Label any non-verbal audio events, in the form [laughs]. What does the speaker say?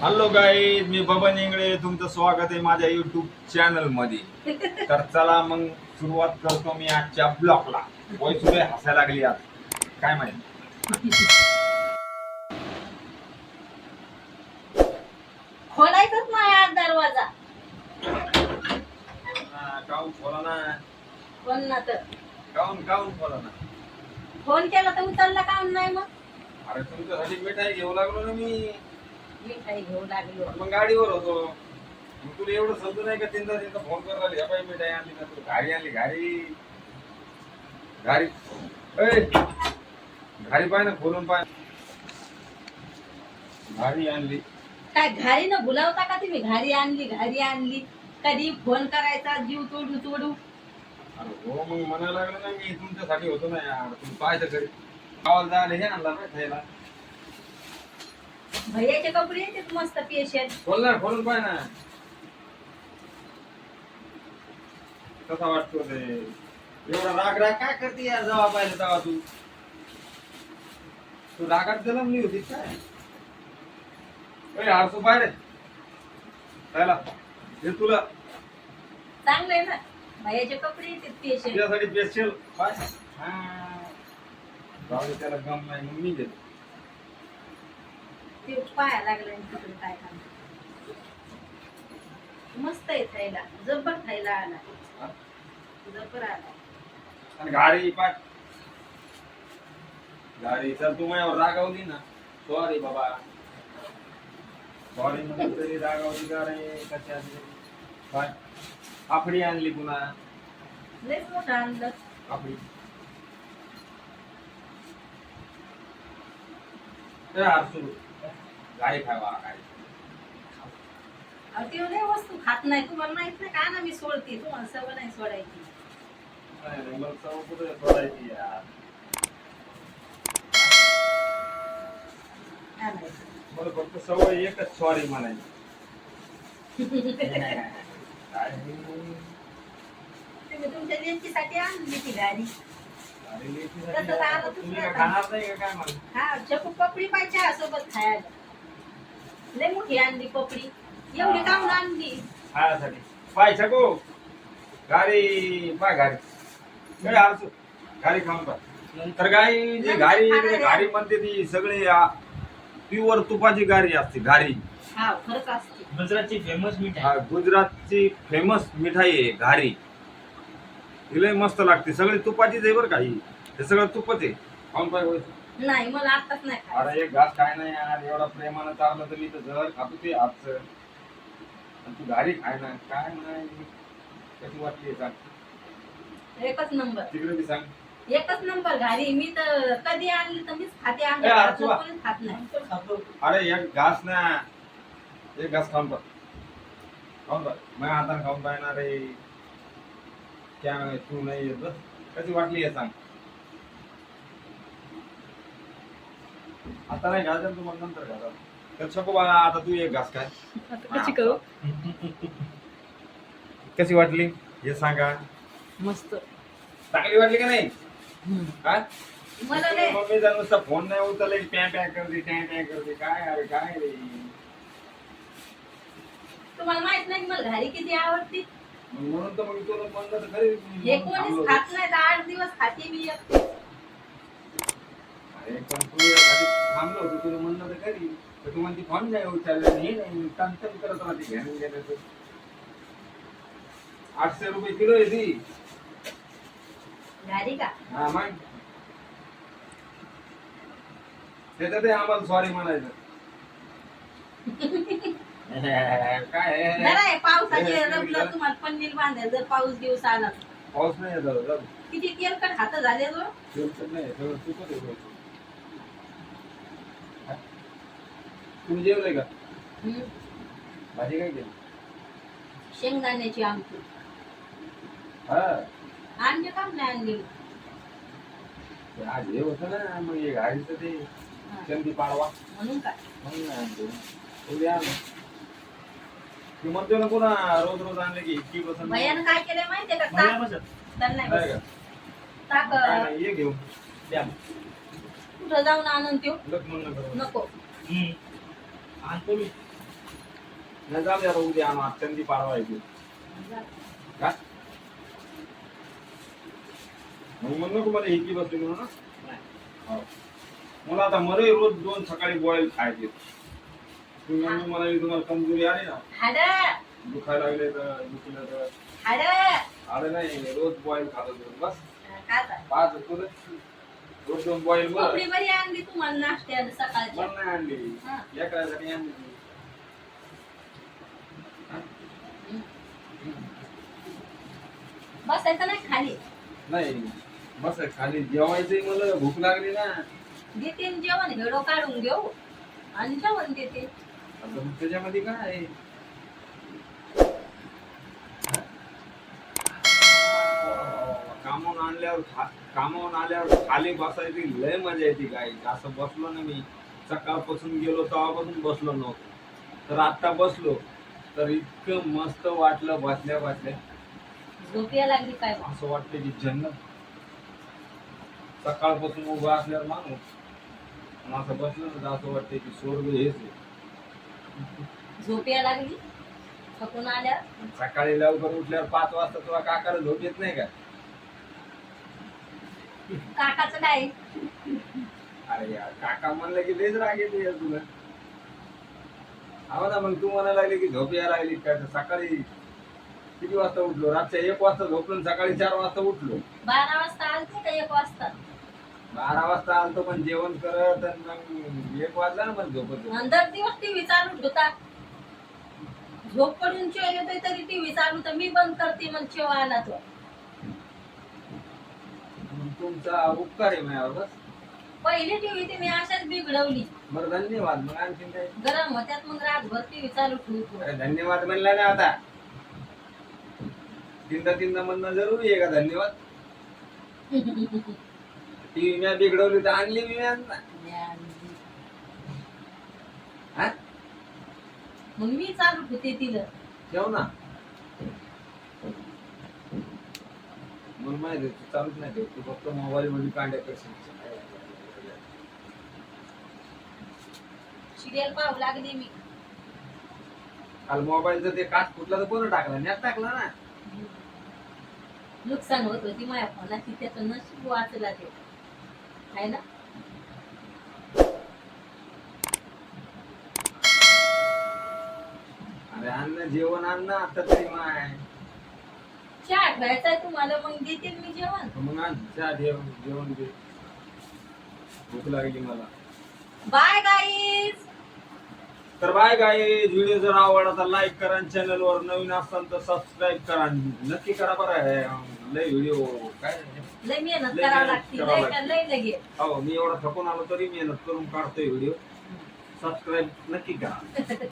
Hello guys मी बबन इंगळे. तुमचं स्वागत आहे माझ्या युट्यूब चॅनलमध्ये तर चला मग सुरुवात करतो मी आजच्या ब्लॉकला वय सुरे हसायला लागली आज. काय माहिती? खोलायचंच नाही आज दरवाजा. काहून बोला ना? फोन ना तर. बोला ना? फोन केला तर उचलला काऊन नाही मग? अरे तुमच्यासाठी मिठाई घेऊ लागलो ना मी. मिठाई घेऊ लागलो. मग गाडीवर होतो. मग तुला एवढं समजून नाही का तीनदा तीनदा फोन करायला लागली बाई मिठाई आणली ना तू गाडी आणली गाडी. गाडी. ए! पाय ना खोलून पाय. गाडी आणली. काय घारी न बोलावता का तुम्ही? घारी आणली घारी आणली. कधी फोन करायचा जीव तोडू तोडू. अरे हो मग म्हणायला लागलं ना मी तुमच्यासाठी होतो ना यार तुम्ही पाहायचं घरी. गावाला जायला हे आणला ना खायला. भैयाचे कपडे येतात मस्त पेशंट खोल ना खोलून पाय ना. कसा वाटतो ते? एवढा राग राग काय करते यार जेव्हा पाहिजे तेव्हा तू? तू रागात जलमली होती काय? ए आरसू पाय रे. त्याला हे तुला. चांगलं आहे ना? भैयाचे कपडे येतात पेशंट तुझ्यासाठी स्पेशल पाय. हा. जाऊ दे, त्याला गम नाही मग मी देतो ते पाया लागलं तिकडे काय काम मस्त आहे खायला. जब्बर खायला आला? जब्बर आला. आणि गाडी पाय. गाडी चल तू माझ्यावर रागावली ना. सॉरी बाबा. सॉरी म्हणून तरी रागावली का रे? कशाची काय आपडी आणली पुन्हा. लयच मोठं आणलं. आपडी. ए, आरसू गाडी खावा अहो, ते लय वस्तू खात नाही. तुम्हाला माहीत नाही का? ना मी सोडते. तुम्हाला सवय नाही सोडायची. नाही मला चव कुठे सोडायची यार? आणायचं. मला फक्त सवय एकच सॉरी म्हणायची. [laughs] काय तुम्ही तुमच्या लेकीसाठी आणली ती गाडी. लेकीसाठी तसं तर आलं तुम्ही दुसरं काय खाणार नाही का काय मग हा चकू पपडी पाहिजे सोबत खायला. लय मोठी आणली पपडी एवढी काऊन आणली खायासाठी पाय छको. गाडी पाय गाडी काय आरसू खाऊन पाय. तर गाडी जी गाडी गाडी म्हणते ती सगळी प्युअर तुपाची गाडी असते हा खरंच असते. गुजरातची फेमस मिठाई हा, गुजरातची फेमस मिठाई आहे घारी ही लय मस्त लागते. सगळी तुपाचीच आहे बरं का ही. हे सगळं तुपच आहे. खाऊन पाय. नाही मला आताच नाही खायचं. अरे एक घास काय नाही यार एवढा प्रेमानं चाललं तर मी तर जर खातो ते आजचं. आणि तू घारी खाय ना. काय नाही? कशी वाटली सांग. एकच नंबर. तिकडे बी सांग. एकच नंबर घारी. मी तर कधी आणली तर मीच खाते. आमच्या ए, घरातलं आजोबा. कोणीच खात नाही. पण खातो अरे एक घास ना. एक घास खाऊन पाय खाऊन पाय माझ्या हाताने खाऊन पाहणार रे क्या नाही, तू नाही येत बस कशी वाटली हे सांग. आता नाही घालत तुम्हाला नंतर घाला बाळा आता तू एक घास काय कशी करू [laughs] कशी वाटली? हे सांगा. मस्त. चांगली वाटली का नाही? काय मला लय मम्मीचा नुसता फोन नाही उचलला की प्या प्या करते टॅ टॅ करते. काय अरे काय रे? तुम्हाला माहीत नाही की मला घारी किती आवडती? मग म्हणून तर मग तुला म्हणलं तर खरी हे कोणीच. खात नाही तर आठ दिवस खाते मी. थांबलो होतो तुला म्हणलं तर तर तू नाही उचलला हे नाही करत राहते आठशे रुपये किलो आहे ती. का? हा मग. त्याच्यात आम्हाला सॉरी म्हणायचं. [laughs] काय हे पावसाचे हे, रबलं तुम्हाला बांधायला जर पाऊस दिवस आला. पाऊस नाही येत. किती तेलकट हात झाले तेलकट नाही सगळं आहे सगळं. हा? तुम्ही जेवले का? भाजी काय केली? शेंगदाण्याची आमटी. हा. आणले का नाही आणली? ते आज हे होतं ना मग हे गाडीचं ते हा. चंदी पाडवा. म्हणून का? म्हणून नाही. उद्या आणू. ते म्हणतो ना पुन्हा रोज रोज आणले की इतकी पसंत भैयानं काय केलंय माहितीये का? ताक. बसत तर नाही नाही बस. का? ताक. काय ये घेऊन. द्या. कुठं जाऊन आणून देऊ लग्न नको नको. हम्म. नाही जाऊ द्या उद्या आणू आज त्यांनी पाडवा येते का मग म्हणू नको मला हिकी बसली म्हणून ना हो. मला आता मला रोज दोन सकाळी बॉईल खायचे तुम्ही म्हणून मला तुम्हाला कमजोरी आली ना दुखायला लागले तर दुखलं तर आलं नाही रोज बॉईल खात होतो बस? पाच होतो बॉईल कोपडी बरी आणली तुम्हाला नाश्त्याला सकाळची. पण नाही आणली? हा. आणली. बसायचं नाही खाली. नाही बस खाली. जेवायचंही मला भूक लागली ना. देते न जेवण हेडो काढून घेऊ. आणि जेवण देते. आता मग त्याच्यामध्ये काय आहे? कामावून आणल्यावर खा- कामावून आल्यावर खाली बसायची लय मजा येते काय असं बसलो ना मी सकाळपासून गेलो तेव्हापासून बसलो नव्हतो. तर आता बसलो तर इतकं मस्त वाटलं बसल्या बसल्या. झोप यायला लागली काय? असं वाटतं की जन्नत सकाळपासून उभा असल्यावर माणूस. असं बसलं ना तर असं वाटतं की स्वर्ग हेच आहे. झोप यायला लागली? थकून आल्या सकाळी लवकर उठल्यावर पाच वाजता तुला काकाला झोप येत नाही का? काकाचं काय अरे यार काका म्हणलं की लेच राग येते यार तुला. हो ना मग तू म्हणायला लागली की झोप यायला लागली काय तर सकाळी किती वाजता उठलो? रातच्या एक वाजता झोपलो आणि सकाळी चार वाजता उठलो. बारा वाजता आलते का एक वाजता? बारा वाजता आलतो पण जेवण करत आणि मग एक वाजला ना मग झोपत नंतर दिवस टीव्ही चालू होता. झोप पडून चेव येतोय तरी टीव्ही चालू तर मी बंद करते मग चेव आला तो. तुमचा उपकार आहे माझ्यावर. बस पहिली टीव्ही ती मी अशाच बिघडवली. बरं धन्यवाद. मग आणखीन काय? गरम होत्यात मग रातभर टीव्ही चालू ठेवतो अरे धन्यवाद म्हणला ना आता. तीनदा तीनदा म्हणणं जरुरी आहे का धन्यवाद? ती मी बिघडवली तर आणली मी ना हा? मग मी चालू ठेवते तिला. ठेव ना. मग माहिती चालूच नाही तू फक्त मोबाईल मध्ये कांड्या करशील सिरियल पाहू लागली मी. काल मोबाईलचं ते काच फुटला तर कोण टाकला नेट टाकला ना. नुकसान होत होती माझ्या फोनाची त्याचं नशीब वाचला ते. आहे ना? अरे अन्न जेवण अन्न आता तरी माय. चहा तुम्हाला मग देते मी जेवण. मग आण चहा जेवण जेवण दे. भूक लागली मला. बाय गाईज तर बाय गाय व्हिडिओ जर आवडला तर लाईक करा चॅनल वर नवीन असाल तर सबस्क्राईब करा नक्की करा बरं हे, अं, लय व्हिडिओ काय? लय मेहनत लय करावं मेहनत लागते करावं लय लय लगे. हो मी एवढा थकून आलो तरी मेहनत करून काढतोय व्हिडिओ सबस्क्राईब नक्की करा. [laughs]